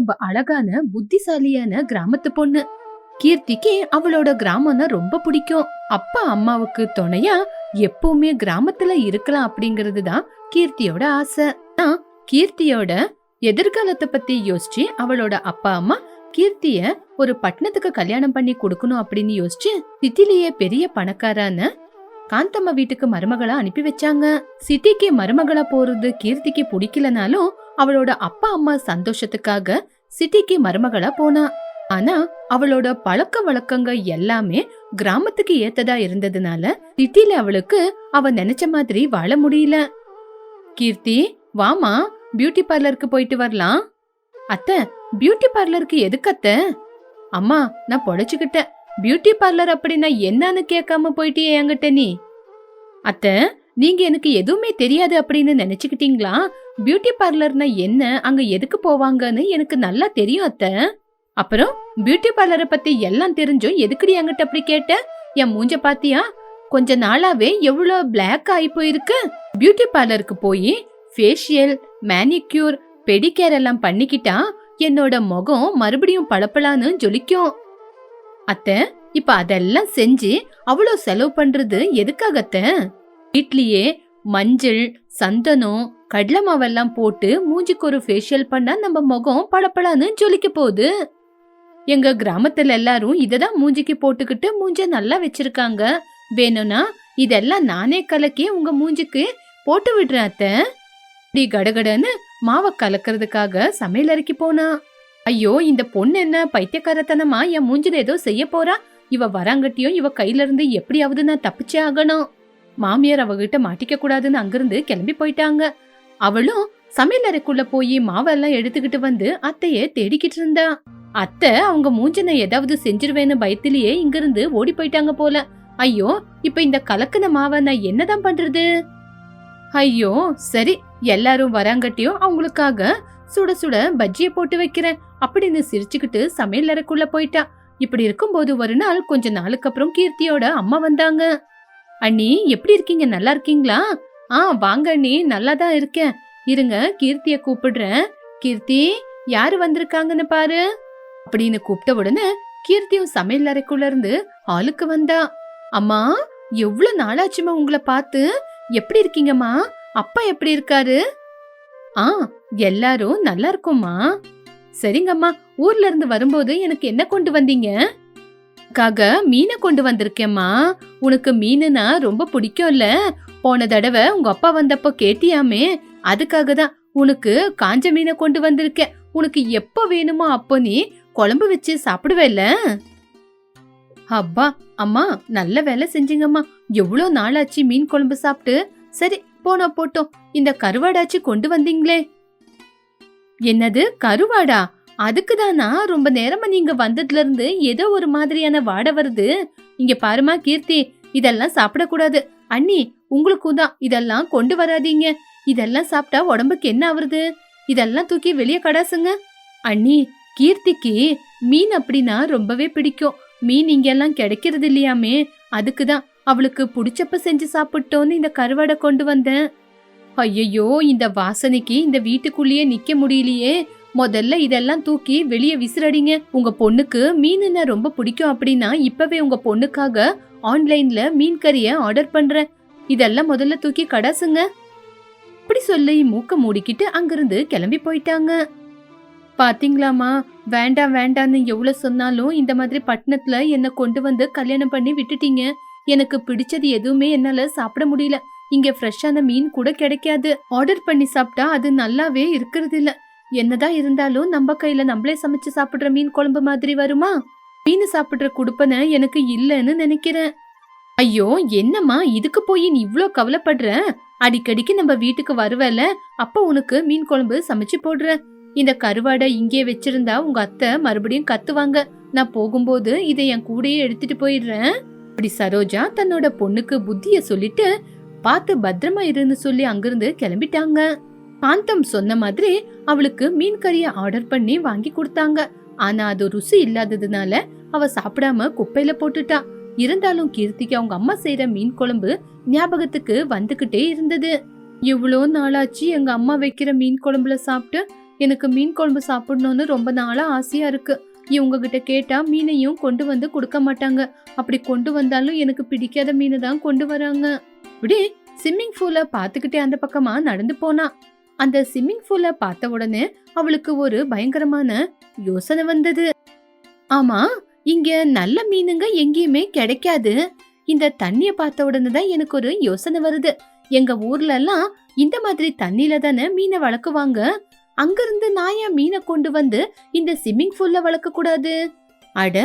ரொம்ப அழகான புத்திசாலியான கிராமத்து பொண்ணு. கீர்த்திக்கு அவளோட கிராமம்னா ரொம்ப பிடிக்கும். அப்பா அம்மாவுக்கு துணையா எப்பவுமே கிராமத்துல இருக்கலாம் அப்படிங்கிறது தான் கீர்த்தியோட ஆசை. ஆனா, கீர்த்தியோட எதிர்காலத்தை பத்தி யோசிச்சு அவளோட அப்பா அம்மா கீர்த்திய ஒரு பட்டணத்துக்கு கல்யாணம் பண்ணி கொடுக்கணும் அப்படின்னு யோசிச்சு சிட்டிலேயே பெரிய பணக்காரான காந்தம்மா வீட்டுக்கு மருமகளா அனுப்பி வச்சாங்க. சிட்டிக்கு மருமகளா போறது கீர்த்திக்கு பிடிக்கலனாலும் அவளோட அப்பா அம்மா சந்தோஷத்துக்காக சிட்டிக்கு மருமகளா போனா. ஆனா அவளோட பழக்க வழக்கங்க எல்லாமே கிராமத்துக்கு ஏத்ததா இருந்ததுனால சிட்டில அவளுக்கு அவ நினைச்ச மாதிரி வாழ முடியல. கீர்த்தி வாமா பியூட்டி பார்லருக்கு போயிட்டு வரலாம். அத்தை பியூட்டி பார்லருக்கு எதுக்கு அத்தை? அம்மா நான் பொழைச்சுக்கிட்டேன். பியூட்டி பார்லர் அப்படின்னா என்னன்னு கேட்காம போயிட்டியே என்கிட்ட நீ. அத்தை நீங்க எனக்கு எதுவுமே தெரியாது அப்படின்னு நினைச்சுக்கிட்டீங்களா? பியூட்டி பார்லர்னா என்ன? அங்க எதுக்கு போவாங்கன்னு எனக்கு நல்லா தெரியும் அத்தை. அப்புறம் பியூட்டி பார்லரை பத்தி எல்லாம் தெரிஞ்சும் எதுக்குடி என்கிட்ட அப்படி கேட்ட? என் மூஞ்ச பாத்தியா? கொஞ்ச நாளாவே எவ்வளோ பிளாக் ஆகி போயிருக்கு. பியூட்டி பார்லருக்கு போய் ஃபேஷியல் மேனிக்யூர் பெடிகேர் எல்லாம் பண்ணிக்கிட்டா என்னோட முகம் மறுபடியும் பளபளான்னு ஜொலிக்கும். அத்தை இப்ப அதெல்லாம் செஞ்சு அவ்வளோ செலவு பண்றது எதுக்காக அத்தை? வீட்லயே மஞ்சள் சந்தனம் கடலை மாவெல்லாம் போட்டு மூஞ்சிக்கு ஒரு ஃபேஷியல் பண்ணா நம்ம முகம் பளபளான்னு ஜொலிக்க போகுது. எங்க கிராமத்துல எல்லாரும் இததான் மூஞ்சிக்கு போட்டுக்கிட்டு மூஞ்ச நல்லா வச்சிருக்காங்க. வேணும்னா இதெல்லாம் நானே கலக்கி உங்க மூஞ்சிக்கு போட்டு விடுறேன் அத்தை. இப்படி கடகடன்னு மாவை கலக்கிறதுக்காக சமையல் அறைக்கு போனா. ஐயோ இந்த பொண்ணு என்ன பைத்தியக்காரத்தனமா என் மூஞ்சில ஏதோ செய்ய போறா? இவ வராங்கட்டியும் இவ கையில இருந்து எப்படியாவது நான் தப்பிச்சே ஆகணும். மாமியார் அவகிட்ட மாட்டிக்க கூடாதுன்னு அங்கிருந்து கிளம்பி போயிட்டாங்க. அவளும் சமையல் அறைக்குள்ள போய் மாவெல்லாம் எடுத்துக்கிட்டு வந்து அத்தைய தேடிக்கிட்டு இருந்தா. அத்தை அவங்க மூஞ்சனை ஏதாவது செஞ்சிருவேன்னு பயத்திலேயே இங்கிருந்து ஓடி போயிட்டாங்க போல. ஐயோ இப்ப இந்த கலக்குன மாவை நான் என்னதான் பண்றது? ஐயோ சரி எல்லாரும் வராங்கட்டியும் அவங்களுக்காக சுட சுட பஜ்ஜிய போட்டு வைக்கிறேன். அப்படின்னு சிரிச்சுக்கிட்டு சமையல் அறைக்குள்ள போயிட்டா. இப்படி இருக்கும்போது ஒரு நாள் கொஞ்ச நாளுக்கு அப்புறம் கீர்த்தியோட அம்மா வந்தாங்க. அண்ணி எப்படி இருக்கீங்க? நல்லா இருக்கீங்களா? ஆ வாங்க நீ நல்லா தான் இருக்கேன். இருங்க கீர்த்திய கூப்பிடுறேன். கீர்த்தி யாரு வந்திருக்காங்கன்னு பாரு. அப்படின்னு கூப்பிட்ட உடனே கீர்த்தியும் சமையல் அறைக்குள்ள இருந்து ஆளுக்கு வந்தா. அம்மா எவ்வளவு நாளாச்சுமா உங்களை பார்த்து? எப்படி இருக்கீங்கம்மா? அப்பா எப்படி இருக்காரு? ஆ எல்லாரும் நல்லா இருக்கோம்மா. சரிங்கம்மா ஊர்ல இருந்து வரும்போது எனக்கு என்ன கொண்டு வந்தீங்க? காக மீனை கொண்டு வந்திருக்கேம்மா. உனக்கு மீனுனா ரொம்ப பிடிக்கும்ல. போன தடவை உங்க அப்பா வந்தப்போ கேட்டியாமே? அதுக்காக தான் உனக்கு காஞ்ச மீனை கொண்டு வந்திருக்கேன். உனக்கு எப்போ வேணுமோ அப்போ நீ குழம்பு வச்சு சாப்பிடுவேல அப்பா அம்மா நல்ல வேலை செஞ்சீங்கம்மா. எவ்வளோ நாளாச்சு மீன் குழம்பு சாப்பிட்டு? சரி போனா போட்டோம். இந்த கருவாடாச்சு கொண்டு வந்தீங்களே. என்னது கருவாடா? அதுக்கு தானா ரொம்ப நேரமா நீங்க வந்ததுல இருந்து ஏதோ ஒரு மாதிரியான வாடை வருது. இங்க பாருமா கீர்த்தி. இதெல்லாம் சாப்பிடக்கூடாது. அண்ணி உங்களுக்கும் தான். இதெல்லாம் கொண்டு வராதீங்க. இதெல்லாம் சாப்பிட்டா உடம்புக்கு என்ன ஆகுறது இதெல்லாம் தூக்கி வெளியே கடாசுங்க. அண்ணி கீர்த்திக்கு மீன் அப்படின்னா ரொம்பவே பிடிக்கும். மீன் இங்கெல்லாம் கிடைக்கிறது இல்லையாமே? அதுக்கு தான். அவளுக்கு பிடிச்சப்ப செஞ்சு சாப்பிட்டோன்னு இந்த கருவாடை கொண்டு வந்தேன். ஐயையோ இந்த வாசனைக்கு இந்த வீட்டுக்குள்ளேயே நிக்க முடியலையே. முதல்ல இதெல்லாம் தூக்கி வெளியே விசிறடிங்க. உங்க பொண்ணுக்கு மீனுன்னா ரொம்ப பிடிக்கும் அப்படின்னா இப்பவே உங்க பொண்ணுக்காக ஆன்லைன்ல மீன் கறிய ஆர்டர் பண்றேன். இதெல்லாம் முதல்ல தூக்கி கடாசுங்க. அப்படி சொல்லி மூக்க மூடிக்கிட்டு அங்கிருந்து கிளம்பி போயிட்டாங்க. பாத்தீங்களாமா வேண்டாம் வேண்டான்னு எவ்வளவு சொன்னாலும் இந்த மாதிரி பட்டணத்துல என்ன கொண்டு வந்து கல்யாணம் பண்ணி விட்டுட்டீங்க. எனக்கு பிடிச்சது எதுவுமே என்னால சாப்பிட முடியல. இங்க ஃப்ரெஷ்ஷான மீன் கூட கிடைக்காது. ஆர்டர் பண்ணி சாப்பிட்டா அது நல்லாவே இருக்கிறது இல்ல என்னதான் இருந்தாலும் நம்ம கையில நம்மளே சமைச்சு சாப்பிடுற மீன் குழம்பு மாதிரி வருமா? மீன் சாப்பிடுற குடுப்பனை எனக்கு இல்லைன்னு நினைக்கிறேன். ஐயோ என்னம்மா இதுக்கு போய் நீ இவ்ளோ கவலைப்படுற? அடிக்கடிக்கு நம்ம வீட்டுக்கு வருவல அப்ப உனக்கு மீன் குழம்பு சமைச்சு போடுறேன் இந்த கருவாடை இங்கே வச்சிருந்தா உங்க அத்தை மறுபடியும் கத்துவாங்க. நான் போகும்போது இதை என் கூடயே எடுத்துட்டு போயிடுறேன். இப்படி சரோஜா தன்னோட பொண்ணுக்கு புத்திய சொல்லிட்டு பார்த்து பத்திரமா இருன்னு சொல்லி அங்கிருந்து கிளம்பிட்டாங்க. காந்தம் சொன்ன மாதிரி அவளுக்கு மீன் கறிய ஆர்டர் பண்ணி வாங்கி கொடுத்தாங்க. ஆனா அது ருசி இல்லாததுனால அவ சாப்பிடாம குப்பையில போட்டுட்டா. இருந்தாலும் கீர்த்திக்கு அவங்க அம்மா செய்யற மீன் குழம்பு ஞாபகத்துக்கு வந்துகிட்டே இருந்தது. இவ்வளோ நாளாச்சு எங்க அம்மா வைக்கிற மீன் குழம்புல சாப்பிட்டு எனக்கு மீன் குழம்பு சாப்பிடணும்னு ரொம்ப நாளா ஆசையா இருக்கு. இவங்க கிட்ட கேட்டா மீனையும் கொண்டு வந்து கொடுக்க மாட்டாங்க. அப்படி கொண்டு வந்தாலும் எனக்கு பிடிக்காத மீனை தான் கொண்டு வராங்க. இப்படி ஸ்விம்மிங் பூல பாத்துக்கிட்டே அந்த பக்கமா நடந்து போனா. அந்த ஸ்விம்மிங் பூல பார்த்த உடனே அவளுக்கு ஒரு பயங்கரமான யோசனை வந்தது. ஆமா இங்க நல்ல மீனுங்க எங்கேயுமே கிடைக்காது. இந்த தண்ணிய பார்த்த உடனே தான் எனக்கு ஒரு யோசனை வருது. எங்க ஊர்ல எல்லாம் இந்த மாதிரி தண்ணில தானே மீனை வளர்க்குவாங்க? அங்கிருந்து நான் ஏன் மீனை கொண்டு வந்து இந்த ஸ்விம்மிங் பூல்ல வளர்க்க கூடாது அட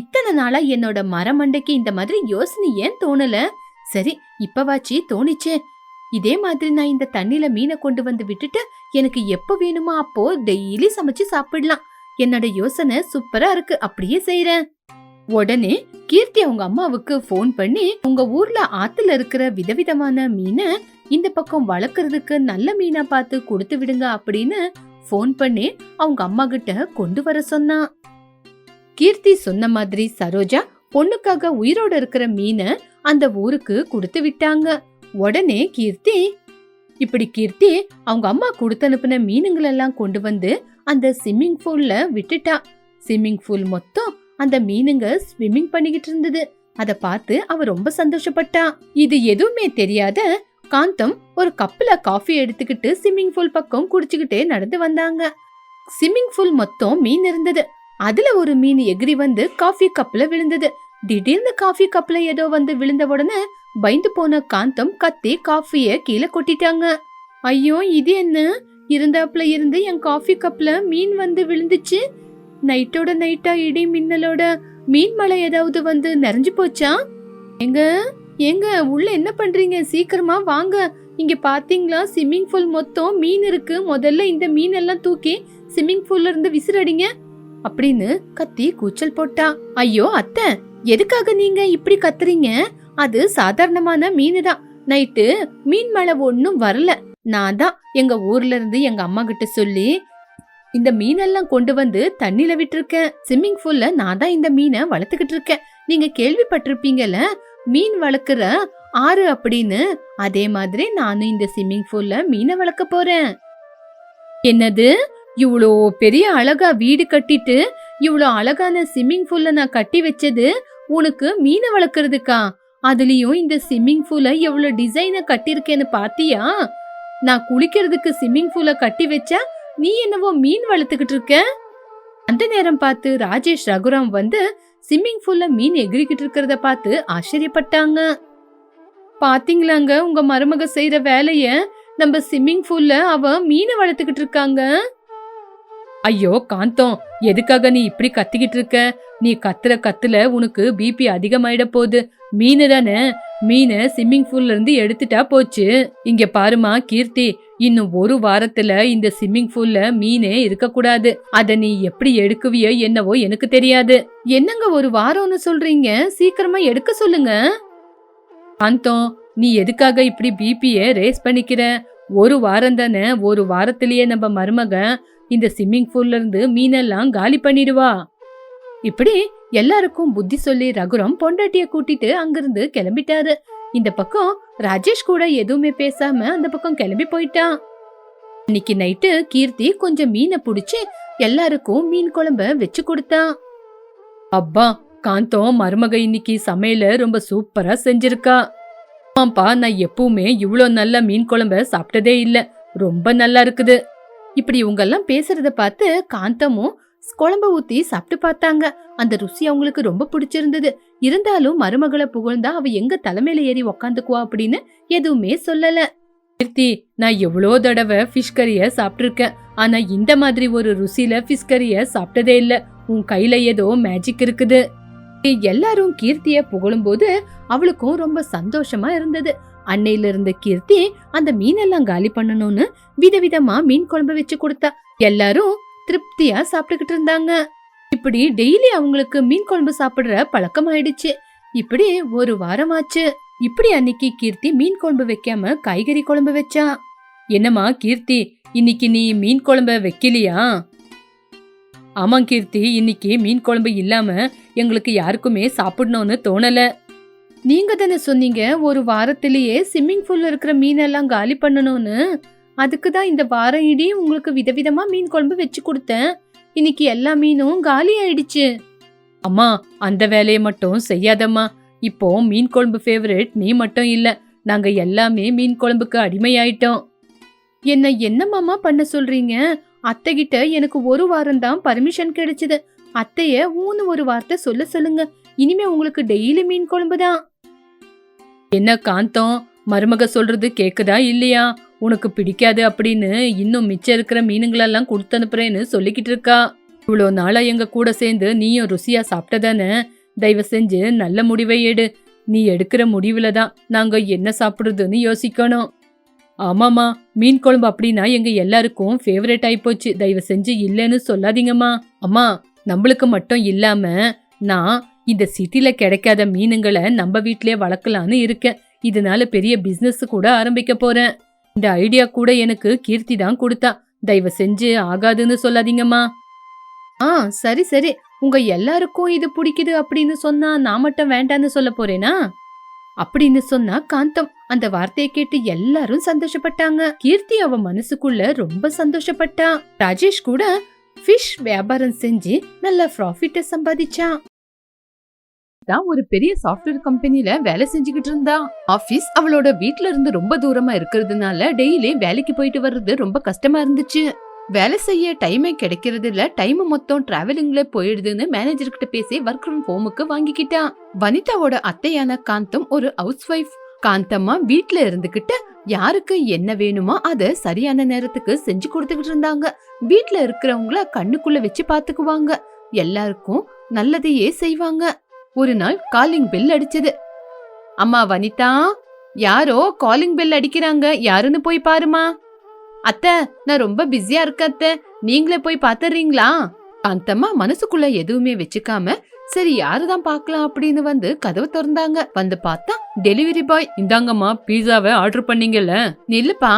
இத்தனை நாளா என்னோட மரமண்டைக்கு இந்த மாதிரி யோசனை ஏன் தோணல? சரி இப்பவாச்சு தோணிச்சே. இதே மாதிரி நான் இந்த தண்ணில மீனை கொண்டு வந்து விட்டுட்டு எனக்கு எப்ப வேணுமோ அப்போ டெய்லி சமைச்சு சாப்பிடலாம். என்னோட யோசனை சூப்பரா இருக்கு அப்படியே செய்யறேன் உடனே கீர்த்தி அவங்க அம்மாவுக்கு ஃபோன் பண்ணி உங்க ஊர்ல ஆத்துல இருக்கிற விதவிதமான மீனை இந்த பக்கம் வளர்க்கறதுக்கு நல்ல மீனா பார்த்து கொடுத்து விடுங்க அப்படின்னு ஃபோன் பண்ணி அவங்க அம்மா கிட்ட கொண்டு வர சொன்னான் கீர்த்தி சொன்ன மாதிரி சரோஜா பொண்ணுக்காக உயிரோட இருக்கிற மீனை அந்த ஊருக்கு கொடுத்து விட்டாங்க. உடனே கீர்த்தி இப்படி கீர்த்தி அவங்க அம்மா கொடுத்து அனுப்பின மீனுங்களெல்லாம் கொண்டு வந்து அந்த ஸ்விம்மிங் பூல்ல விட்டுட்டா. ஸ்விம்மிங் பூல் மொத்தம் அந்த மீனுங்க ஸ்விம்மிங் பண்ணிக்கிட்டு இருந்தது. அத பார்த்து அவ ரொம்ப சந்தோஷப்பட்டா. இது எதுவுமே தெரியாத காந்தம் ஒரு கப்புல காஃபி எடுத்துக்கிட்டு ஸ்விம்மிங் பூல் பக்கம் குடிச்சுக்கிட்டே நடந்து வந்தாங்க. ஸ்விம்மிங் பூல் மொத்தம் மீன் இருந்தது. அதுல ஒரு மீன் எகிரி வந்து காஃபி கப்பில் விழுந்தது. திடீர்னு காஃபி கப்பில் ஏதோ வந்து விழுந்த உடனே பயந்து போன காந்தம் கத்தி காஃபிய கீழே கொட்டிட்டாங்க. ஐயோ இது என்ன? இருந்தாப்புல இருந்து என் காஃபி கப்ல மீன் வந்து விழுந்துச்சு. நைட்டோட நைட்டா இடி மின்னலோட மீன் மலை ஏதாவது வந்து நிறைஞ்சு போச்சா? எங்க ஏங்க உள்ள என்ன பண்றீங்க? சீக்கிரமா வாங்க. இங்க பாத்தீங்களா? ஸ்விம்மிங் பூல் மொத்தம் மீன் இருக்கு. முதல்ல இந்த மீன் எல்லாம் தூக்கி ஸ்விம்மிங் பூல்ல இருந்து விசிறடிங்க. அப்படின்னு கத்தி கூச்சல் போட்டா. ஐயோ அத்தை எதுக்காக நீங்க இப்படி கத்துறீங்க? அது சாதாரணமான மீன் தான் நைட்டு மீன் மழை ஒன்றும் வரல. நான் தான் எங்க ஊர்ல இருந்து எங்க அம்மா கிட்ட சொல்லி இந்த மீனெல்லாம் கொண்டு வந்து தண்ணில விட்டுருக்கேன். ஸ்விம்மிங் பூல்ல நான் தான் இந்த மீனை வளர்த்துக்கிட்டு இருக்கேன். நீங்க கேள்விப்பட்டிருப்பீங்கல்ல மீன் வளர்க்குற ஆறு அப்படின்னு அதே மாதிரி நானும் இந்த ஸ்விம்மிங் பூல்ல மீனை வளர்க்க போறேன். என்னது? இவ்வளோ பெரிய அழகா வீடு கட்டிட்டு இவ்வளோ அழகான ஸ்விம்மிங் பூல்ல நான் கட்டி வச்சது உனக்கு மீனை வளர்க்கறதுக்கா? அதுலயும் இந்த ஸ்விம்மிங் பூல எவ்வளோ டிசைனை கட்டியிருக்கேன்னு பாத்தியா? நான் குளிக்கிறதுக்கு ஸ்விம்மிங் பூல கட்டி வச்சா நீ என்னவோ மீன் வளர்த்துக்கிட்டு இருக்க? அந்த நேரம் பார்த்து ராஜேஷ் ரகுராம் வந்து ஸ்விம்மிங் பூல்ல மீன் எகிரிக்கிட்டு இருக்கிறத பார்த்து ஆச்சரியப்பட்டாங்க. பாத்தீங்களாங்க உங்க மருமக செய்யற வேலைய? நம்ம ஸ்விம்மிங் பூல்ல அவ மீனை வளர்த்துக்கிட்டு இருக்காங்க. ஐயோ காந்தம். எதுக்காக நீ இப்படி கத்திக்கிட்டு இருக்க? நீ கத்துற கத்துல உனக்கு பிபி அதிகமாயிட போகுது. மீனு தானே மீனை ஸ்விம்மிங் பூல்ல இருந்து எடுத்துட்டா போச்சு. இங்க பாருமா கீர்த்தி இன்னும் ஒரு வாரத்துல இந்த ஸ்விம்மிங் பூல்ல மீனே இருக்க கூடாது அத நீ எப்படி எடுக்குவியோ என்னவோ எனக்கு தெரியாது. என்னங்க ஒரு வாரம்னு சொல்றீங்க? சீக்கிரமா எடுக்க சொல்லுங்க. காந்தம் நீ எதுக்காக இப்படி பிபிய ரேஸ் பண்ணிக்கிற? ஒரு வாரம் தானே ஒரு வாரத்திலேயே நம்ம மருமக இந்த ஸ்விம்மிங் பூல்ல இருந்து மீனெல்லாம் காலி பண்ணிடுவா. இப்படி எல்லாருக்கும் புத்தி சொல்லி ரகுரம் பொண்டாட்டிய கூட்டிட்டு அங்கிருந்து கிளம்பிட்டாரு. இந்த பக்கம் ராஜேஷ் கூட எதுவுமே பேசாம அந்த பக்கம் கிளம்பி போயிட்டான். இன்னைக்கு நைட்டு கீர்த்தி கொஞ்சம் மீனை புடிச்சு எல்லாருக்கும் மீன் குழம்ப வச்சு கொடுத்தான். அப்பா காந்தம் மருமக இன்னைக்கு சமையல ரொம்ப சூப்பரா செஞ்சிருக்கா. ஆமாப்பா நான் எப்பவுமே இவ்வளோ நல்ல மீன் குழம்ப சாப்பிட்டதே இல்ல ரொம்ப நல்லா இருக்குது. இப்படி இவங்கெல்லாம் பேசுறத பார்த்து காந்தமும் குழம்ப ஊத்தி சாப்பிட்டு பார்த்தாங்க. அந்த ருசி அவங்களுக்கு ரொம்ப பிடிச்சிருந்தது. இருந்தாலும் மருமகளை புகழ்ந்தா அவ எங்க தலைமையில ஏறி உக்காந்துக்குவா அப்படின்னு எதுவுமே சொல்லல. கீர்த்தி நான் எவ்வளோ தடவை ஃபிஷ் கறிய சாப்பிட்ருக்கேன் ஆனா இந்த மாதிரி ஒரு ருசியில ஃபிஷ் கறிய சாப்பிட்டதே இல்ல. உன் கையில ஏதோ மேஜிக் இருக்குது. எல்லாரும் கீர்த்திய புகழும்போது அவளுக்கும் ரொம்ப சந்தோஷமா இருந்தது. அன்னையில இருந்த கீர்த்தி அந்த மீனெல்லாம் காலி பண்ணணும்னு விதவிதமா மீன் குழம்பு வச்சு கொடுத்தா. எல்லாரும் திருப்தியா சாப்பிட்டுக்கிட்டு இருந்தாங்க. இப்படி டெய்லி அவங்களுக்கு மீன் குழம்பு சாப்பிடுற பழக்கம் ஆயிடுச்சு இப்படி ஒரு வாரம் ஆச்சு இப்படி அன்னைக்கு கீர்த்தி மீன் குழம்பு வைக்காம காய்கறி குழம்பு வச்சா. என்னம்மா கீர்த்தி இன்னைக்கு நீ மீன் குழம்ப வைக்கலையா? ஆமா கீர்த்தி இன்னைக்கு மீன் குழம்பு இல்லாம எங்களுக்கு யாருக்குமே சாப்பிடணும்னு தோணல. நீங்க தானே சொன்னீங்க ஒரு வாரத்திலேயே ஸ்விம்மிங் பூல்ல இருக்கிற மீனெல்லாம் காலி பண்ணணும்னு. அதுக்கு தான் இந்த வாரம் இடி உங்களுக்கு விதவிதமா மீன் குழம்பு வச்சு கொடுத்தேன். இன்னைக்கு எல்லா மீனும் காலி ஆயிடுச்சு. அம்மா அந்த வேலையை மட்டும் செய்யாதம்மா. இப்போ மீன் குழம்பு ஃபேவரட் நீ மட்டும் இல்ல நாங்க எல்லாமே மீன் குழம்புக்கு அடிமையாயிட்டோம். என்ன என்ன மாமா பண்ண சொல்றீங்க? அத்தை கிட்ட எனக்கு ஒரு வாரம் தான் பர்மிஷன் கிடைச்சது. அத்தைய ஊன்னு ஒரு வார்த்தை சொல்ல சொல்லுங்க. இனிமே உங்களுக்கு டெய்லி மீன் குழம்பு தான். என்ன காந்தம்? மருமக சொல்றது கேக்குதா இல்லையா? உனக்கு பிடிக்காது அப்படின்னு இன்னும் மிச்சம் இருக்கிற மீனுங்களெல்லாம் கொடுத்து அனுப்புறேன்னு சொல்லிக்கிட்டு இருக்கா. இவ்வளோ நாளா எங்க கூட சேர்ந்து நீயும் ருசியா சாப்பிட்டதானே? தயவு செஞ்சு நல்ல முடிவை எடு. நீ எடுக்கிற முடிவுல தான் நாங்க என்ன சாப்பிடுறதுன்னு யோசிக்கணும். ஆமாம்மா மீன் குழம்பு அப்படின்னா எங்க எல்லாருக்கும் ஃபேவரட் ஆயிப்போச்சு. தயவு செஞ்சு இல்லைன்னு சொல்லாதீங்கம்மா. அம்மா நம்மளுக்கு மட்டும் இல்லாம நான் இந்த சிட்டில கிடைக்காத மீனுங்களை நம்ம வீட்டிலே வளர்க்கலான்னு இருக்கேன். இதனால பெரிய பிசினஸ் கூட ஆரம்பிக்க போறேன். இந்த ஐடியா கூட எனக்கு கீர்த்தி தான் கொடுத்தா. தயவு செஞ்சு ஆகாதுன்னு சொல்லாதீங்கம்மா. ஆ சரி சரி. உங்க எல்லாருக்கும் இது பிடிக்குது அப்படின்னு சொன்னா நான் மட்டும் வேண்டான்னு சொல்ல போறேனா? அப்படின்னு சொன்னா காந்தம். அந்த வார்த்தையை கேட்டு எல்லாரும் சந்தோஷப்பட்டாங்க. கீர்த்தி அவ மனசுக்குள்ள ரொம்ப சந்தோஷப்பட்டா. ராஜேஷ் கூட ஃபிஷ் வியாபாரம் செஞ்சு நல்ல ப்ராஃபிட்ட சம்பாதிச்சான். தான் ஒரு பெரிய சாஃப்ட்வேர் கம்பெனில வேலை செஞ்சுக்கிட்டு இருந்தா. ஆபீஸ் அவளோட வீட்ல இருந்து ரொம்ப தூரமா இருக்கிறதுனால டெய்லி வேலைக்கு போயிட்டு வர்றது ரொம்ப கஷ்டமா இருந்துச்சு. வேலை செய்ய டைமே கிடைக்கிறது இல்ல டைம் மொத்தம் டிராவலிங்ல போயிடுதுன்னு மேனேஜர் கிட்ட பேசி ஒர்க் ஃப்ரம் ஹோமுக்கு வாங்கிக்கிட்டா. வனிதாவோட அத்தையான காந்தம் ஒரு ஹவுஸ் ஒய்ஃப் காந்தம்மா வீட்ல இருந்துகிட்டு யாருக்கு என்ன வேணுமோ அத சரியான நேரத்துக்கு செஞ்சு கொடுத்துக்கிட்டு இருந்தாங்க. வீட்ல இருக்கிறவங்கள கண்ணுக்குள்ள வச்சு பாத்துக்குவாங்க. எல்லாருக்கும் நல்லதையே செய்வாங்க. ஒரு நாள் காலிங் பெல் அடிச்சது. அம்மா வனிதா யாரோ காலிங் பெல் அடிக்கிறாங்க. யாருன்னு போய் பாருமா. அத்தை நான் ரொம்ப பிஸியா இருக்கேன் அத்தை. நீங்களே போய் பாத்துறீங்களா? அந்தம்மா மனசுக்குள்ள எதுவுமே வச்சுக்காம சரி யாருதான் பார்க்கலாம் அப்படின்னு வந்து கதவு திறந்தாங்க. வந்து பார்த்தா டெலிவரி பாய் இந்தாங்கம்மா பீஸாவை ஆர்டர் பண்ணீங்கல்ல. நில்லுப்பா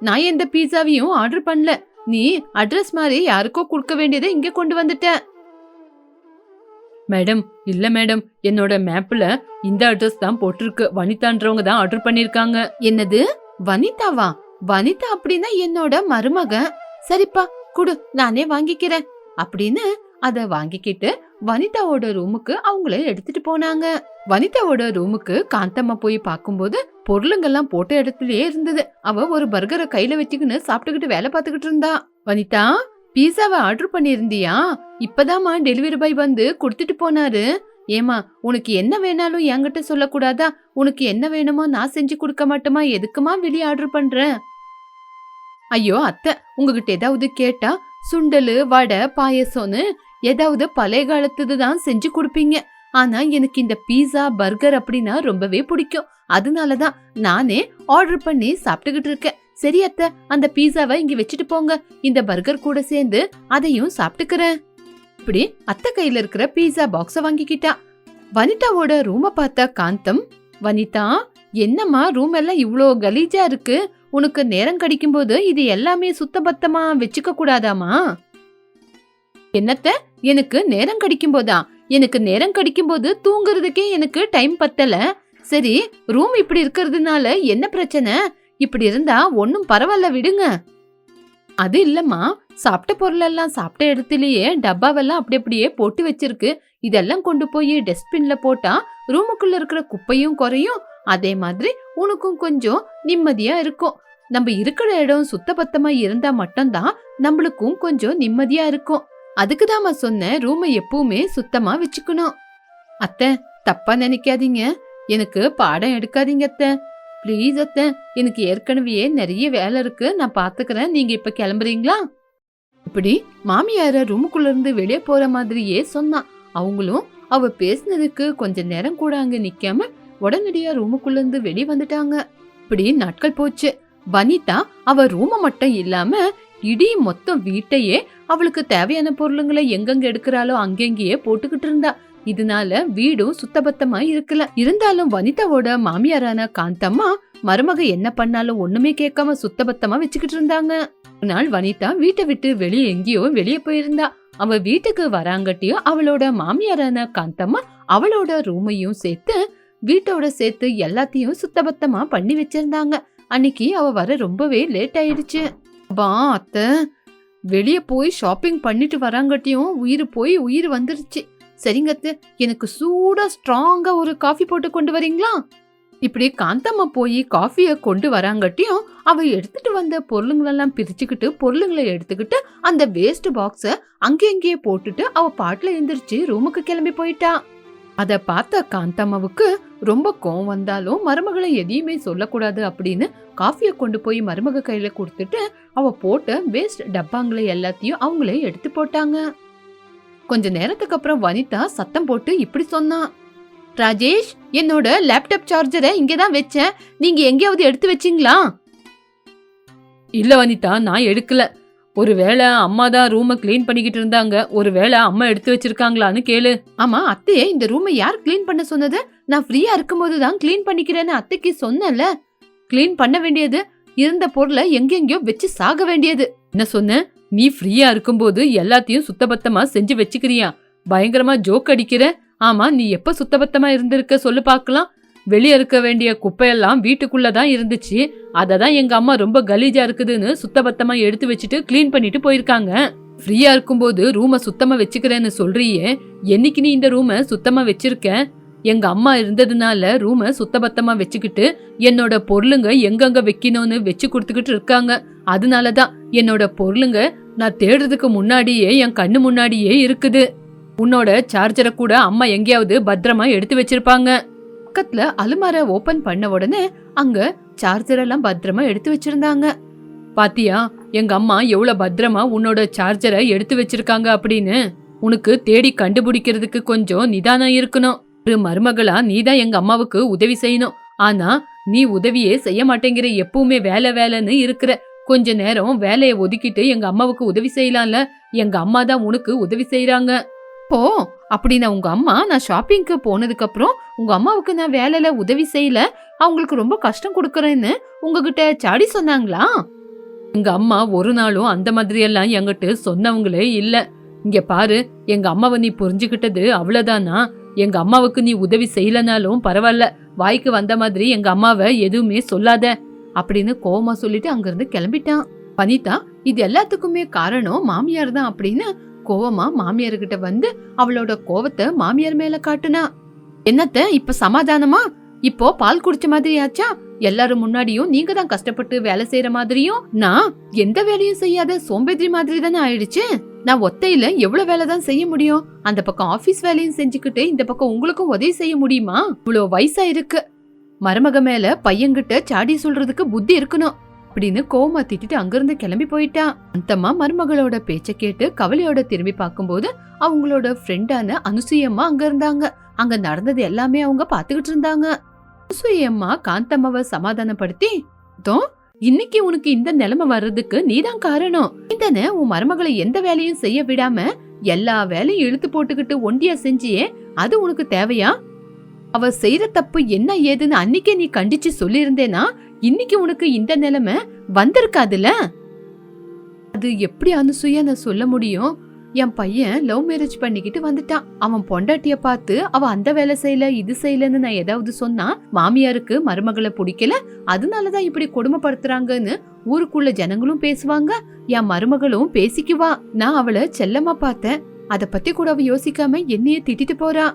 நான் எந்த பீஸாவையும் ஆர்டர் பண்ணல. நீ அட்ரஸ் மாதிரி யாருக்கோ கொடுக்க வேண்டியதை இங்க கொண்டு வந்துட்டேன் மேடம் இல்ல மேடம் என்னோட மேப்ல இந்த அட்ரஸ் தான் போட்டிருக்கு. வனிதான்றவங்க தான் ஆர்டர் பண்ணிருக்காங்க என்னது? வனிதாவா? வனிதா அப்படின்னா என்னோட மருமக சரிப்பா குடு நானே வாங்கிக்கிறேன். அப்படின்னு அத வாங்கிக்கிட்டு வனிதாவோட ரூமுக்கு அவங்கள எடுத்துட்டு போனாங்க. வனிதாவோட ரூமுக்கு காந்தம்மா போய் பார்க்கும்போது பொருளுங்கெல்லாம் போட்ட இடத்துலயே இருந்தது. அவ ஒரு பர்கரை கையில வச்சுக்கின்னு சாப்பிட்டுக்கிட்டு வேலை பார்த்துக்கிட்டு இருந்தா. வனிதா பீஸாவை ஆர்டர் பண்ணியிருந்தியா? இப்பதாம்மா டெலிவரி பாய் வந்து கொடுத்துட்டு போனாரு. ஏமா உனக்கு என்ன வேணாலும் என்கிட்ட சொல்லக்கூடாதா? உனக்கு என்ன வேணுமோ நான் செஞ்சு கொடுக்க மாட்டோமா எதுக்குமா வெளியே ஆர்டர் பண்ற? ஐயோ அத்தை உங்ககிட்ட ஏதாவது கேட்டா சுண்டல் வடை பாயசம்னு ஏதாவது பழைய காலத்துது தான் செஞ்சு கொடுப்பீங்க. ஆனா எனக்கு இந்த பீஸா பர்கர் அப்படின்னா ரொம்பவே பிடிக்கும். அதனாலதான் நானே ஆர்டர் பண்ணி சாப்பிட்டுக்கிட்டு இருக்கேன். சரி அத்தை அந்த பீஸாவை இங்க வச்சுட்டு போங்க. இந்த பர்கர் கூட சேர்ந்து அதையும் சாப்பிட்டுக்கிறேன். இப்படி அத்தை கையில இருக்கிற பீஸா பாக்ஸ வாங்கிக்கிட்டா. வனிதாவோட ரூம பார்த்த காந்தம் வனிதா என்னம்மா ரூம் எல்லாம் இவ்வளோ கலீஜா இருக்கு? உனக்கு நேரம் கிடைக்கும் போது இது எல்லாமே சுத்தபத்தமா வச்சுக்க கூடாதாமா என்னத்த? எனக்கு நேரம் கிடைக்கும் போதா எனக்கு நேரம் கிடைக்கும் போது தூங்குறதுக்கே எனக்கு டைம் பத்தல. சரி ரூம் இப்படி இருக்கிறதுனால என்ன பிரச்சனை? இப்படி இருந்தா ஒன்னும் பரவாயில்ல விடுங்க. அது இல்லம்மா சாப்பிட்ட பொருளெல்லாம் சாப்பிட்ட இடத்துலயே டப்பாவெல்லாம் அப்படி அப்படியே போட்டு வச்சிருக்கு. இதெல்லாம் கொண்டு போய் டஸ்ட்பின்ல போட்டா ரூமுக்குள்ள இருக்கிற குப்பையும் குறையும். அதே மாதிரி உனக்கும் கொஞ்சம் நிம்மதியா இருக்கும். நம்ம இருக்கிற இடம் சுத்தபத்தமா இருந்தா மட்டும்தான் நம்மளுக்கும் கொஞ்சம் நிம்மதியா இருக்கும். அதுக்குதாம்மா சொன்னேன் ரூமை எப்பவுமே சுத்தமா வச்சுக்கணும். அத்தை தப்பா நினைக்காதீங்க. எனக்கு பாடம் எடுக்காதீங்க அத்தை. ப்ளீஸ் அத்தை எனக்கு ஏற்கனவே நிறைய வேலை இருக்கு. நான் பாத்துக்கிறேன். நீங்க இப்ப கிளம்புறீங்களா? இப்படி மாமியார ரூமுக்குள்ள இருந்து வெளியே போற மாதிரியே சொன்னான் அவங்களும் அவ பேசினதுக்கு கொஞ்ச நேரம் கூட அங்க நிக்காம உடனடியா ரூமுக்குள்ள இருந்து வெளியே வந்துட்டாங்க. இப்படி நாட்கள் போச்சு. வனிதா அவ ரூம மட்டும் இல்லாம இடி மொத்தம் வீட்டையே அவளுக்கு தேவையான பொருளுங்களை எங்கெங்க எடுக்கிறாளோ அங்கெங்கேயே போட்டுக்கிட்டு இருந்தா. இதனால வீடும் சுத்தபத்தமா இருக்கல. இருந்தாலும் வனிதாவோட மாமியாரான காந்தம்மா மருமக என்ன பண்ணாலும் ஒண்ணுமே கேட்காம சுத்தபத்தமா வச்சுக்கிட்டு இருந்தாங்க. ஒரு நாள் வனிதா வீட்டை விட்டு வெளியே எங்கேயோ வெளியே போயிருந்தா. அவ வீட்டுக்கு வராங்கட்டியும் அவளோட மாமியாரான காந்தம்மா அவளோட ரூமையும் சேர்த்து வீட்டோட சேர்த்து எல்லாத்தையும் சுத்தபத்தமா பண்ணி வச்சிருந்தாங்க. அன்னைக்கு அவ வர ரொம்பவே லேட் ஆயிடுச்சு. பா அத்தை வெளியே போய் ஷாப்பிங் பண்ணிட்டு வராங்கட்டியும் உயிர் போய் உயிர் வந்துருச்சு. சரிங்க அத்தை எனக்கு சூடா ஸ்ட்ராங்கா ஒரு காஃபி போட்டு கொண்டு வரீங்களா? இப்படி காந்தம்மா போய் காஃபியை கொண்டு வராங்கட்டியும் அவ எடுத்துட்டு வந்த பொருளுங்களெல்லாம் பிரிச்சுக்கிட்டு பொருளுங்களை எடுத்துக்கிட்டு அந்த வேஸ்ட் பாக்ஸ அங்கேயே போட்டுட்டு அவ பாட்டுல எந்திரிச்சு ரூமுக்கு கிளம்பி போயிட்டா. அத பார்த்த காந்தம்மாவுக்கு ரொம்ப கோவம் வந்தாலும் மருமகளை எதையுமே சொல்லக்கூடாது அப்படின்னு காஃபியை கொண்டு போய் மருமக கையில கொடுத்துட்டு அவ போட்ட வேஸ்ட் டப்பாங்களை எல்லாத்தையும் அவங்களே எடுத்து போட்டாங்க. கொஞ்ச நேரத்துக்கு அப்புறம் வனிதா சத்தம் போட்டு இப்படி சொன்னா. ராஜேஷ் என்னோட லேப்டாப் சார்ஜரை இங்கே தான் வச்சேன். நீங்க எங்கேயாவது எடுத்து வச்சீங்களா? இல்ல வனிதா நான் எடுக்கல. ஒருவேளை அம்மா தான் ரூமை க்ளீன் பண்ணிக்கிட்டு இருந்தாங்க. ஒருவேளை அம்மா எடுத்து வச்சிருக்காங்களான்னு கேளு. ஆமா அத்தையே இந்த ரூமை யார் க்ளீன் பண்ண சொன்னது? நான் ஃப்ரீயா இருக்கும்போது தான் க்ளீன் பண்ணிக்கிறேன்னு அத்தைக்கு சொன்னேன்ல. க்ளீன் பண்ண வேண்டியது இருந்த பொருளை எங்கெங்கயோ வச்சு சாக வேண்டியது. என்ன சொன்ன? நீ ஃப்ரீயா இருக்கும்போது எல்லாத்தையும் சுத்தபத்தமா செஞ்சு வச்சுக்கிறியா? பயங்கரமா ஜோக் அடிக்கிற? ஆமா நீ எப்ப சுத்தபத்தமா இருந்திருக்க சொல்லு பார்க்கலாம் வெளிய இருக்க வேண்டிய குப்பையெல்லாம் வீட்டுக்குள்ள தான் இருந்துச்சு. அதை தான் எங்க அம்மா ரொம்ப கலீஜா இருக்குதுன்னு சுத்தபத்தமா எடுத்து வச்சுட்டு க்ளீன் பண்ணிட்டு போயிருக்காங்க. ஃப்ரீயா இருக்கும்போது ரூமை சுத்தமா வச்சுக்கிறேன்னு சொல்றியே. என்னைக்கு நீ இந்த ரூமை சுத்தமா வச்சிருக்க? எங்க அம்மா இருந்ததுனால ரூமை சுத்தபத்தமா வச்சுக்கிட்டு என்னோட பொருளுங்க எங்கெங்க வைக்கணும்னு வச்சு கொடுத்துக்கிட்டு இருக்காங்க. அதனால தான் என்னோட பொருளுங்க நான் தேடுறதுக்கு முன்னாடியே என் கண்ணு முன்னாடியே இருக்குது. உன்னோட சார்ஜரை கூட அம்மா எங்கேயாவது பத்திரமா எடுத்து வச்சிருப்பாங்க. பக்கத்துல அலுமார ஓபன் பண்ண உடனே அங்க சார்ஜர் எல்லாம் பத்திரமா எடுத்து வச்சிருந்தாங்க. பாத்தியா எங்க அம்மா எவ்வளவு பத்திரமா உன்னோட சார்ஜரை எடுத்து வச்சிருக்காங்க அப்படின்னு. உனக்கு தேடி கண்டுபிடிக்கிறதுக்கு கொஞ்சம் நிதானம் இருக்கணும். ஒரு மருமகளா நீதான் எங்க அம்மாவுக்கு உதவி செய்யணும். ஆனா நீ உதவியே செய்ய மாட்டேங்கிற எப்பவுமே வேலை வேலைன்னு இருக்கிற கொஞ்ச நேரம் வேலையை ஒதுக்கிட்டு எங்க அம்மாவுக்கு உதவி செய்யலாம்ல? எங்க அம்மா தான் உனக்கு உதவி செய்யறாங்க போ அப்படின்னா உங்க அம்மா நான் ஷாப்பிங்க்கு போனதுக்கு அப்புறம் உங்க அம்மாவுக்கு நான் வேலையில உதவி செய்யல. அவங்களுக்கு ரொம்ப கஷ்டம் கொடுக்கறேன்னு உங்ககிட்ட சாடி சொன்னாங்களா? எங்க அம்மா ஒரு நாளும் அந்த மாதிரி எல்லாம் என்கிட்ட சொன்னவங்களே இல்ல. இங்க பாரு எங்க அம்மாவை நீ புரிஞ்சுக்கிட்டது அவ்வளவுதானா? எங்க அம்மாவுக்கு நீ உதவி செய்யலனாலும் பரவாயில்ல. வாய்க்கு வந்த மாதிரி எங்க அம்மாவை எதுவுமே சொல்லாத. அப்படின்னு கோவமா சொல்லிட்டு அங்கிருந்து கிளம்பிட்டான். வனிதா இது எல்லாத்துக்குமே காரணம் மாமியார் தான் அப்படின்னு கோவமா மாமியார் கிட்ட வந்து அவளோட கோவத்தை மாமியார் மேல காட்டுனா. என்னத்த இப்ப சமாதானமா? இப்போ பால் குடிச்ச மாதிரி ஆச்சா? எல்லாரும் முன்னாடியும் நீங்க தான் கஷ்டப்பட்டு வேலை செய்யற மாதிரியும் நான் எந்த வேலையும் செய்யாத சோம்பேறி மாதிரி தானே ஆயிடுச்சு? நான் ஒத்தையில எவ்வளவு வேலை தான் செய்ய முடியும்? அந்த பக்கம் ஆபீஸ் வேலையும் செஞ்சுக்கிட்டு இந்த பக்கம் உங்களுக்கும் உதவி செய்ய முடியுமா? இவ்வளவு வயசா இருக்கு. மருமக மேல பையன்கிட்ட சாடி சொல்றதுக்கு புத்தி இருக்கணும் அப்படின்னு கோமா திட்டிட்டு அங்கிருந்து கிளம்பி போயிட்டான் அந்தம்மா மருமகளோட பேச்ச கேட்டு கவலையோட திரும்பி பார்க்கும்போது அவங்களோட ஃப்ரெண்டான அனுசூயம்மா அங்க இருந்தாங்க. அங்க நடந்தது எல்லாமே அவங்க பாத்துக்கிட்டு இருந்தாங்க. அனுசூயம்மா காந்தம்மாவை சமாதானப்படுத்தி "தோ, இன்னைக்கு உனக்கு இந்த நிலைமை வர்றதுக்கு நீதான் காரணம். நீதானே உன் மருமகளை எந்த வேலையும் செய்ய விடாம எல்லா வேலையும் இழுத்து போட்டுக்கிட்டு ஒண்டியா செஞ்சியே அது உனக்கு தேவையா? அவ செய்யற தப்பு என்ன ஏதுன்னு அன்னைக்கே நீ கண்டிச்சு சொல்லியிருந்தேனா? இன்னைக்கு உனக்கு இந்த நிலைமை வந்திருக்காதுல அது எப்படி அனுசூயா நான் சொல்ல முடியும்? என் பையன் லவ் மேரேஜ் பண்ணிக்கிட்டு வந்துட்டான். அவன் பொண்டாட்டிய பார்த்து அவ அந்த வேலை செய்யல இது செய்யலன்னு நான் ஏதாவது சொன்னா மாமியாருக்கு மருமகளை பிடிக்கல. அதனாலதான் இப்படி கொடுமைப்படுத்துறாங்கன்னு ஊருக்குள்ள ஜனங்களும் பேசுவாங்க என் மருமகளும் பேசிக்குவா. நான் அவளை செல்லமா பார்த்தேன். அத பத்தி கூட அவ யோசிக்காம என்னைய திட்டிட்டு போறா.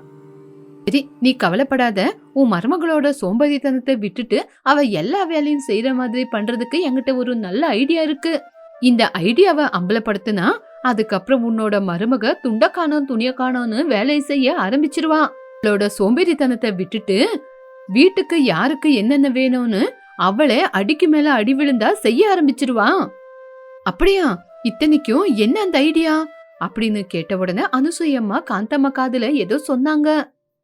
சரி நீ கவலைப்படாத. உன் மருமகளோட சோம்பேறித்தனத்தை விட்டுட்டு அவ எல்லா வேலையும் செய்யற மாதிரி பண்றதுக்கு என்கிட்ட ஒரு நல்ல ஐடியா இருக்கு. இந்த ஐடியாவை அம்பலப்படுத்தினா அதுக்கப்புறம் உன்னோட மருமக துண்ட காணோம் துணிய வேலை செய்ய ஆரம்பிச்சிருவான் அவளோட சோம்பேறித்தனத்தை விட்டுட்டு வீட்டுக்கு யாருக்கு என்னென்ன வேணும்னு அவளே அடிக்கு மேல அடி விழுந்தா செய்ய ஆரம்பிச்சிருவான் அப்படியா? இத்தனைக்கும் என்ன அந்த ஐடியா? அப்படின்னு கேட்ட உடனே அனுசூயம்மா காந்தம்மா காதுல ஏதோ சொன்னாங்க.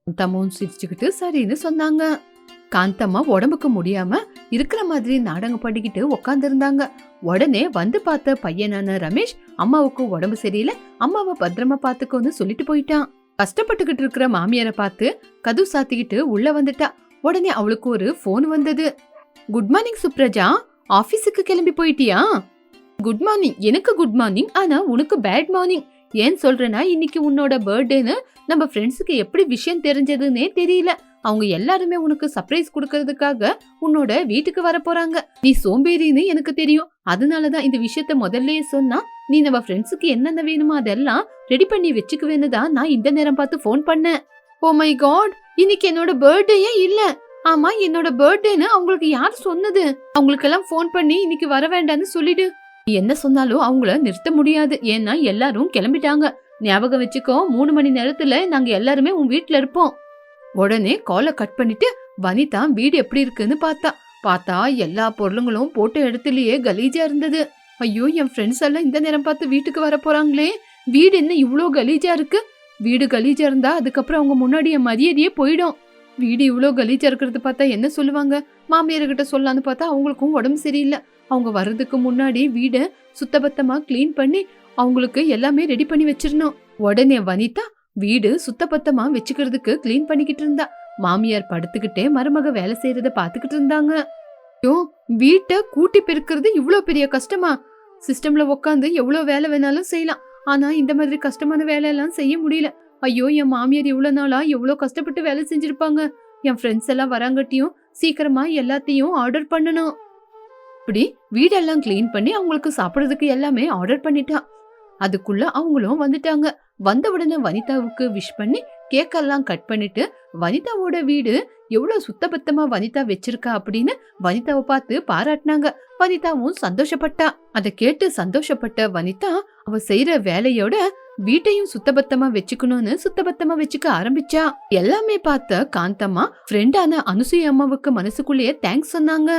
காந்தம்மாவும் சிரிச்சுக்கிட்டு சரின்னு சொன்னாங்க. காந்தம்மா உடம்புக்கு முடியாம இருக்கிற மாதிரி நாடகம் பண்ணிக்கிட்டு உக்காந்துருந்தாங்க. உடனே வந்து பார்த்த பையனான ரமேஷ் அம்மாவுக்கு உடம்பு சரியில்லை அம்மாவை பத்திரமா பாத்துக்கோன்னு சொல்லிட்டு போயிட்டான். கஷ்டப்பட்டுக்கிட்டு இருக்கிற மாமியாரை பார்த்து கது சாத்திக்கிட்டு உள்ள வந்துட்டா. உடனே அவளுக்கு ஒரு ஃபோன் வந்தது. Good morning Supraja. ஆபீஸுக்கு கிளம்பி போயிட்டியா? குட் மார்னிங் எனக்கு குட் மார்னிங் ஆனா உனக்கு பேட் மார்னிங் ஏன் சொல்றேன்னா இன்னைக்கு உன்னோட பர்த்டேன்னு நம்ம ஃப்ரெண்ட்ஸுக்கு எப்படி விஷயம் தெரிஞ்சதுன்னே தெரியல. அவங்க எல்லாருமே உனக்கு சர்ப்ரைஸ் கொடுக்கறதுக்காக உன்னோட வீட்டுக்கு வர போறாங்க. நீ சோம்பேறின்னு எனக்கு தெரியும். அதனாலதான் இந்த விஷயத்த முதல்லயே சொன்னா நீ நம்ம ஃப்ரெண்ட்ஸுக்கு என்னென்ன வேணுமோ அதெல்லாம் ரெடி பண்ணி வச்சுக்குவேன்னு தான் நான் இந்த நேரம் பார்த்து ஃபோன் பண்ணேன். ஓ மை காட் இன்னைக்கு என்னோட பர்த்டேயே இல்ல. ஆமா என்னோட பர்த்டேன்னு அவங்களுக்கு யார் சொன்னது? அவங்களுக்கெல்லாம் ஃபோன் பண்ணி இன்னைக்கு வர வேண்டாம்னு சொல்லிடு. என்ன சொன்னாலும் அவங்கள நிறுத்த முடியாது. ஏன்னா எல்லாரும் கிளம்பிட்டாங்க. ஞாபகம் வச்சுக்கோ மூணு மணி நேரத்துல நாங்க எல்லாருமே உன் வீட்டுல இருப்போம். உடனே காலை கட் பண்ணிட்டு வனிதா வீடு எப்படி இருக்குன்னு பார்த்தா பார்த்தா எல்லா பொருளுங்களும் போட்ட இடத்துலயே கலீஜா இருந்தது. ஐயோ என் ஃப்ரெண்ட்ஸ் எல்லாம் இந்த நேரம் பார்த்து வீட்டுக்கு வர போறாங்களே. வீடு என்ன இவ்வளோ கலீஜா இருக்கு? வீடு கலீஜா இருந்தா அதுக்கப்புறம் அவங்க முன்னாடி என் மரியாதையே போயிடும். வீடு இவ்வளோ கலீஜா இருக்கிறது பார்த்தா என்ன சொல்லுவாங்க? மாமியார்கிட்ட சொல்லலான்னு பார்த்தா அவங்களுக்கும் உடம்பு சரியில்லை. அவங்க வர்றதுக்கு முன்னாடி வீடை சுத்தபத்தமா க்ளீன் பண்ணி அவங்களுக்கு எல்லாமே ரெடி பண்ணி வச்சிருந்தோம் உடனே வனிதா வீடு சுத்தபத்தமா வச்சுக்கிறதுக்கு க்ளீன் பண்ணிக்கிட்டு இருந்தா. மாமியார் படுத்துக்கிட்டே மருமக வேலை செய்யறத பாத்துக்கிட்டு இருந்தாங்க. ஐயோ வீட்டை கூட்டி பெருக்கிறது இவ்வளோ பெரிய கஷ்டமா? சிஸ்டம்ல உட்காந்து எவ்வளோ வேலை வேணாலும் செய்யலாம். ஆனா இந்த மாதிரி கஷ்டமான வேலையெல்லாம் செய்ய முடியல. ஐயோ என் மாமியார் இவ்வளோ நாளா எவ்வளோ கஷ்டப்பட்டு வேலை செஞ்சிருப்பாங்க. என் ஃப்ரெண்ட்ஸ் எல்லாம் வராங்கட்டியும் சீக்கிரமா எல்லாத்தையும் ஆர்டர் பண்ணணும். இப்படி வீடெல்லாம் கிளீன் பண்ணி அவங்களுக்கு சாப்பிட்றதுக்கு எல்லாமே ஆர்டர் பண்ணிட்டான் அதுக்குள்ள அவங்களும் வந்துட்டாங்க. வந்த உடனே வனிதாவுக்கு விஷ் பண்ணி கேக்கெல்லாம் கட் பண்ணிட்டு வனிதாவோட வீடு எவ்வளோ சுத்தபத்தமா வனிதா வச்சிருக்கா அப்படின்னு வனிதாவை பார்த்து பாராட்டினாங்க. வனிதாவும் சந்தோஷப்பட்டா. அதை கேட்டு சந்தோஷப்பட்ட வனிதா அவ செய்யற வேலையோட வீட்டையும் சுத்தபத்தமா வச்சுக்கணும்னு சுத்தபத்தமா வச்சுக்க ஆரம்பிச்சா. எல்லாமே பார்த்த காந்தம்மா ஃப்ரெண்டான அனுசூய அம்மாவுக்கு மனசுக்குள்ளேயே தேங்க்ஸ் சொன்னாங்க.